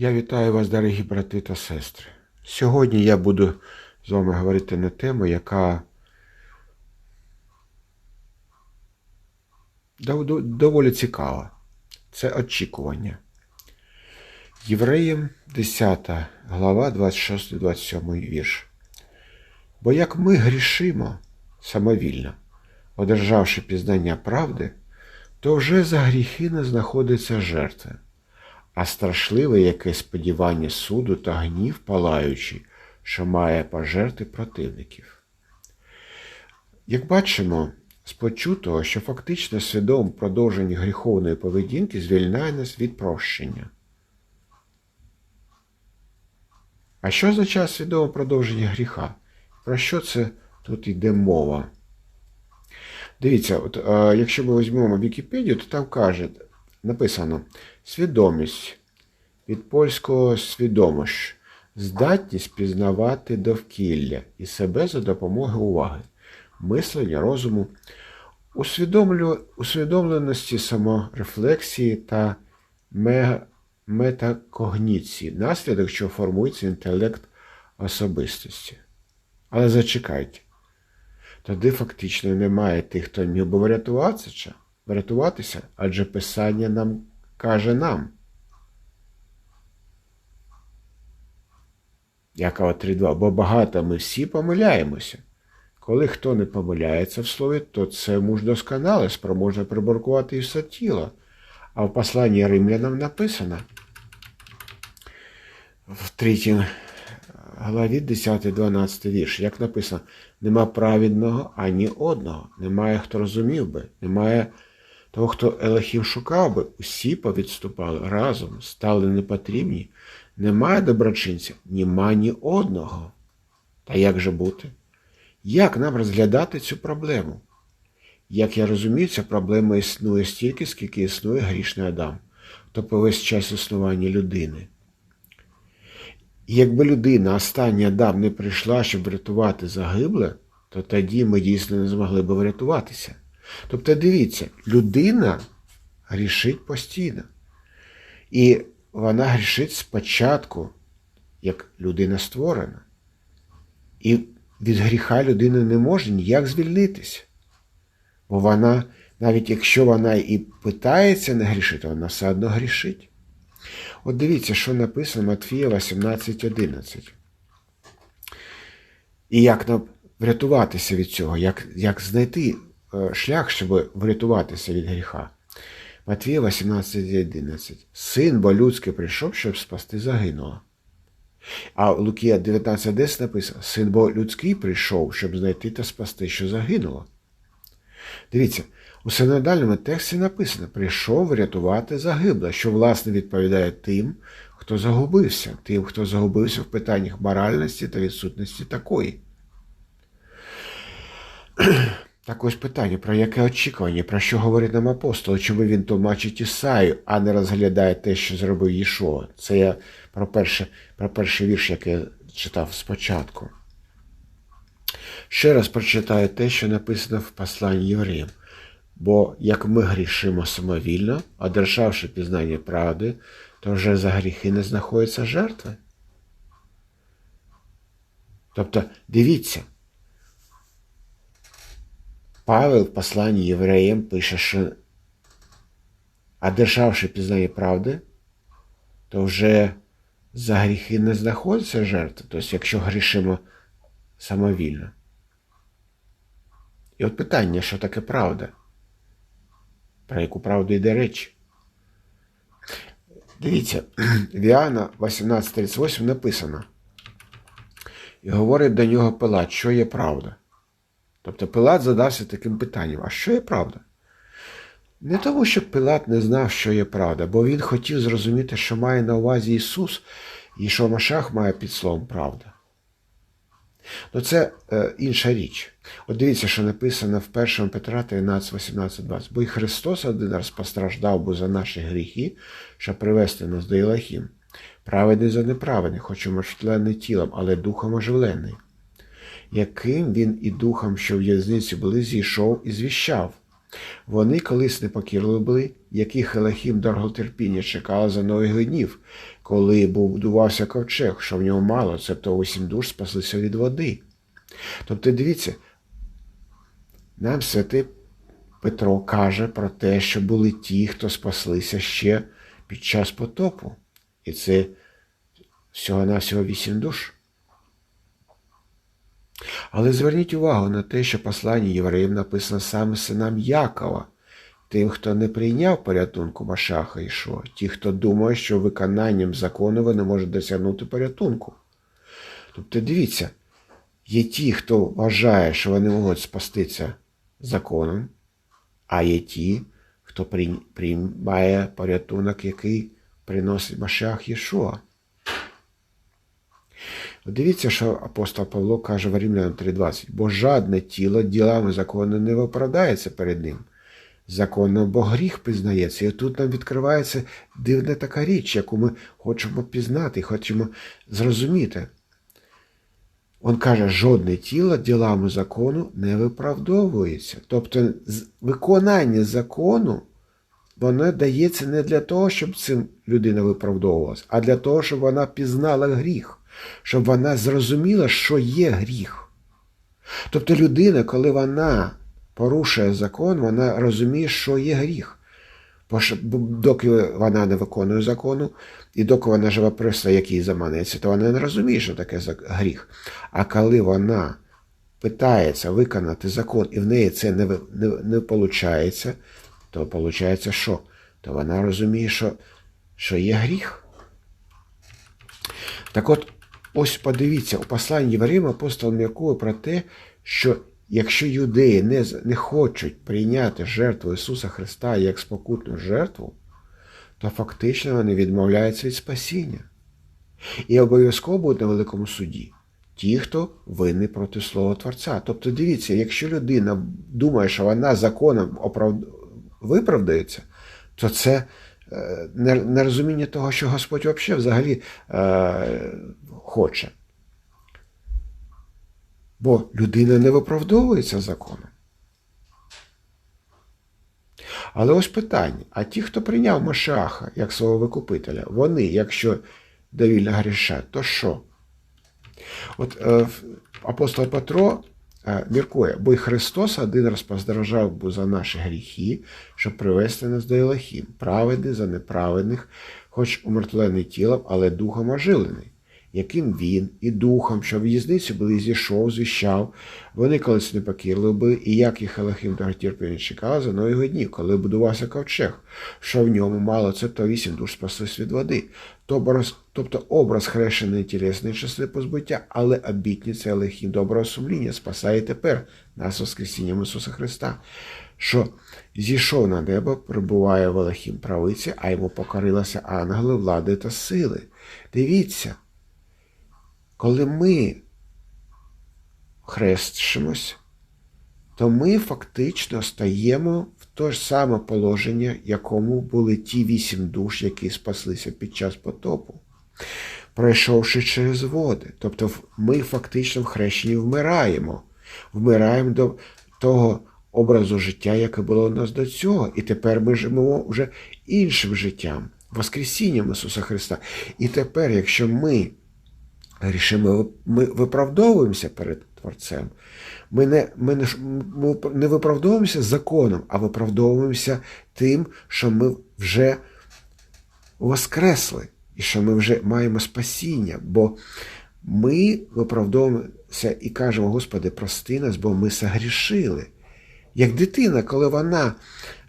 Я вітаю вас, дорогі брати та сестри. Сьогодні я буду з вами говорити на тему, яка дов- дов- доволі цікава. Це очікування. Євреям 10 глава, 26-27 вірш. Бо як ми грішимо самовільно, одержавши пізнання правди, то вже за гріхи не знаходиться жертва а страшливе яке сподівання суду та гнів палаючий, що має пожерти противників. Як бачимо з почутого, що фактично свідоме продовження гріховної поведінки звільняє нас від прощення. А що означає свідоме продовження гріха? Про що це тут йде мова? Дивіться, от, е, якщо ми візьмемо Вікіпедію, то там каже, написано свідомість від польського свідомощ, здатність пізнавати довкілля і себе за допомогою уваги, мислення, розуму, усвідомленості саморефлексії та метакогніції, наслідок, що формується інтелект особистості. Але зачекайте. Тоді фактично немає тих, хто міг би врятуватися, врятуватися, адже Писання нам каже нам. Якова 3.2. Бо багато ми всі помиляємося. Коли хто не помиляється в слові, то це муж досконалий, спроможне приборкувати і все тіло. А в посланні римлянам написано в 3 главі 10-12 вірш, як написано, нема праведного ані одного, немає хто розумів би, немає того, хто Елохім шукав би, усі повідступали разом, стали непотрібні, немає доброчинця, нема ні одного. Та як же бути? Як нам розглядати цю проблему? Як я розумію, ця проблема існує стільки, скільки існує грішний Адам, тобто весь час існування людини. І якби людина, остання Адам, не прийшла, щоб врятувати загибле, то тоді ми дійсно не змогли б врятуватися. Тобто, дивіться, людина грішить постійно. І вона грішить спочатку, як людина створена. І від гріха людина не може ніяк звільнитися. Бо вона, навіть якщо вона і питається не грішити, вона все одно грішить. От дивіться, що написано Матфія 18.11. І як нам врятуватися від цього, як, як знайти шлях, щоб врятуватися від гріха. Матвія 18.11. Син бо людський прийшов, щоб спасти загинуло. А Лукія 19.10 написано: Син бо людський прийшов, щоб знайти та спасти, що загинуло. Дивіться, у синодальному тексті написано: прийшов врятувати загибле, що, власне, відповідає тим, хто загубився, тим, хто загубився в питаннях моральності та відсутності такої. Так ось питання, про яке очікування, про що говорить нам апостол, чому він тлумачить Ісаю, а не розглядає те, що зробив Єшуа. Це я про, перше, про перший вірш, який я читав спочатку. Ще раз прочитаю те, що написано в посланні євреям. Бо як ми грішимо самовільно, одержавши пізнання правди, то вже за гріхи не знаходиться жертви. Тобто, дивіться, Павел в посланні євреям пише, що одержавши пізнання правди, то вже за гріхи не знаходиться жертва, тобто, якщо грішимо самовільно. І от питання, що таке правда? Про яку правду йде речі? Дивіться, в Іоанна 18.38 написано. І говорить до нього Пилат, що є правда. Тобто Пилат задався таким питанням: а що є правда? Не тому, що Пилат не знав, що є правда, бо він хотів зрозуміти, що має на увазі Ісус, і що Машах має під словом правда. Ну це е, інша річ. От дивіться, що написано в 1 Петра 13, 18, 20. Бо і Христос один раз постраждав би за наші гріхи, щоб привести нас до Ілахім. Праведний за неправедний, хоч умертвлений тілом, але духом оживлений. Яким він і духом, що в в'язниці були, зійшов і звіщав, Вони колись непокірливі були, яких Елохім дороготерпіння чекало за нових днів, коли будувався ковчег, що в нього мало, цебто усім душ спаслися від води. Тобто, дивіться, нам святий Петро каже про те, що були ті, хто спаслися ще під час потопу. І це всього-навсього вісім душ. Але зверніть увагу на те, що послання євреїв написано саме синам Якова, тим, хто не прийняв порятунку Машаха Ішо, ті, хто думає, що виконанням закону вони можуть досягнути порятунку. Тобто, дивіться, є ті, хто вважає, що вони можуть спастися законом, а є ті, хто приймає порятунок, який приносить Машах Єшуа. Дивіться, що апостол Павло каже в Римлянам 3.20, бо жадне тіло ділами закону не виправдається перед ним. Законно, бо гріх пізнається. І тут нам відкривається дивна така річ, яку ми хочемо пізнати, хочемо зрозуміти. Он каже, жодне тіло ділами закону не виправдовується. Тобто виконання закону, воно дається не для того, щоб цим людина виправдовувалася, а для того, щоб вона пізнала гріх щоб вона зрозуміла, що є гріх. Тобто людина, коли вона порушує закон, вона розуміє, що є гріх. Бо доки вона не виконує закону, і доки вона живе просто, який заманеться, то вона не розуміє, що таке гріх. А коли вона питається виконати закон, і в неї це не не, не виходить, то виходить, що? То вона розуміє, що, що є гріх. Так от, Ось подивіться, у посланні Євреїм апостол м'якує про те, що якщо юдеї не не хочуть прийняти жертву Ісуса Христа як спокутну жертву, то фактично вони відмовляються від спасіння. І обов'язково будуть на великому суді ті, хто винний проти Слова Творця. Тобто, дивіться, якщо людина думає, що вона законом оправ... виправдається, то це нерозуміння того, що Господь взагалі е, хоче. Бо людина не виправдовується законом. Але ось питання: а ті, хто прийняв Машаха як свого викупителя, вони, якщо довільно грішать, то що? От е, апостол Петро е, міркує, бо й Христос один раз поздражав бо за наші гріхи, щоб привести нас до Елохім, праведний за неправедних, хоч умертвлений тілом, але духом ожилений яким він і духом, що в в'язниці були зійшов, звіщав, вони колись не покірли би, і як їх Елохим довготерпіння чекав за його днів, коли будувався ковчег, що в ньому мало це то вісім душ спаслись від води. Тобто образ хрещеної тілесної часи позбуття, але обітниця Елохим доброго сумління спасає тепер нас Воскресінням Ісуса Христа. Що зійшов на небо, прибуває в Елохім правиці, а йому покорилися ангели, влади та сили. Дивіться. Коли ми хрестимось, то ми фактично стаємо в те ж саме положення, якому були ті вісім душ, які спаслися під час потопу, пройшовши через води. Тобто ми фактично в хрещенні вмираємо, вмираємо до того образу життя, яке було у нас до цього. І тепер ми живемо вже іншим життям, Воскресінням Ісуса Христа. І тепер, якщо ми рішимо, ми виправдовуємося перед Творцем. Ми не ми не, ми не виправдовуємося законом, а виправдовуємося тим, що ми вже воскресли і що ми вже маємо спасіння. Бо ми виправдовуємося і кажемо, Господи, прости нас, бо ми согрішили. Як дитина, коли вона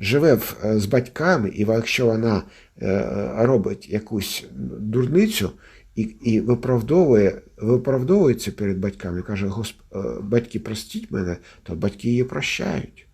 живе з батьками, і якщо вона е, робить якусь дурницю, і і виправдовує, виправдовується перед батьками каже. Е, батьки, простіть мене, то батьки її прощають.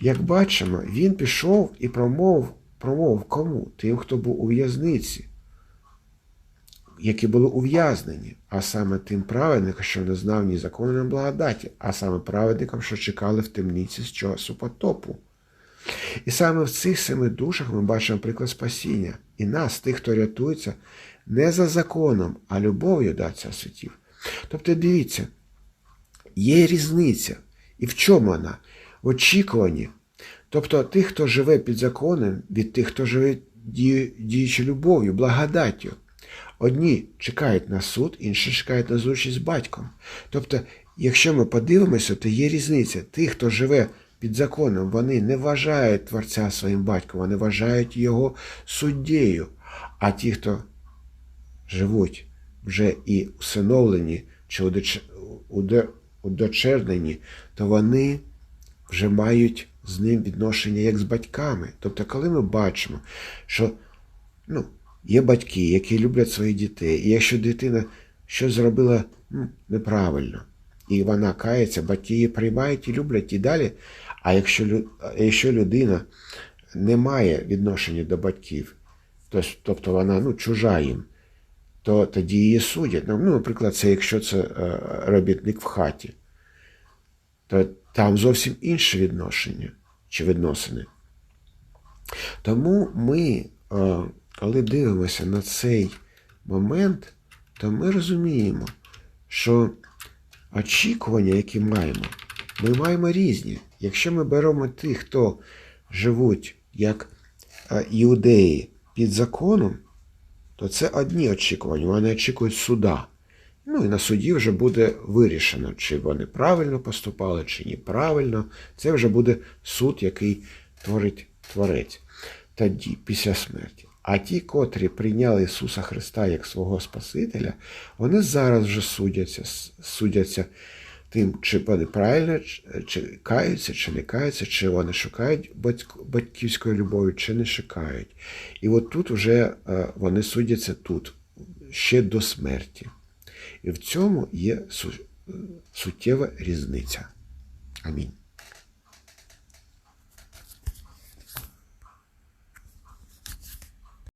Як бачимо, він пішов і промовив, промовив кому? Тим, хто був у в'язниці, які були ув'язнені, а саме тим праведникам, що не знав ні закону, ні благодаті, а саме праведникам, що чекали в темниці з часу потопу. І саме в цих семи душах ми бачимо приклад спасіння і нас, тих, хто рятується не за законом, а любов'ю Отця святів. Тобто, дивіться, є різниця. І в чому вона? в очікуванні. Тобто тих, хто живе під законом, від тих, хто живе дію- діючи любов'ю, благодаттю. Одні чекають на суд, інші чекають на зустріч з батьком. Тобто, якщо ми подивимося, то є різниця. Ті, хто живе під законом, вони не вважають Творця своїм батьком, вони вважають його суддєю. А ті, хто живуть вже і усиновлені чи удочернені, то вони вже мають з ним відношення як з батьками. Тобто, коли ми бачимо, що ну, є батьки, які люблять своїх дітей, і якщо дитина щось зробила ну, неправильно, і вона кається, батьки її приймають і люблять і далі. А якщо, якщо людина не має відношення до батьків, тобто вона ну, чужа їм, то тоді її судять. Ну, наприклад, це якщо це е, робітник в хаті, то там зовсім інше відношення чи відносини. Тому ми, е, коли дивимося на цей момент, то ми розуміємо, що очікування, які маємо, ми маємо різні. Якщо ми беремо тих, хто живуть як е, іудеї під законом, то це одні очікування. Вони очікують суда. Ну і на суді вже буде вирішено, чи вони правильно поступали, чи неправильно. Це вже буде суд, який творить творець тоді, після смерті. А ті, котрі прийняли Ісуса Христа як свого Спасителя, вони зараз вже судяться, судяться тим, чи вони правильно чи каються, чи не каються, чи вони шукають батьк- батьківської любові, чи не шукають. І от тут вже е, вони судяться тут, ще до смерті. І в цьому є су- суттєва різниця. Амінь.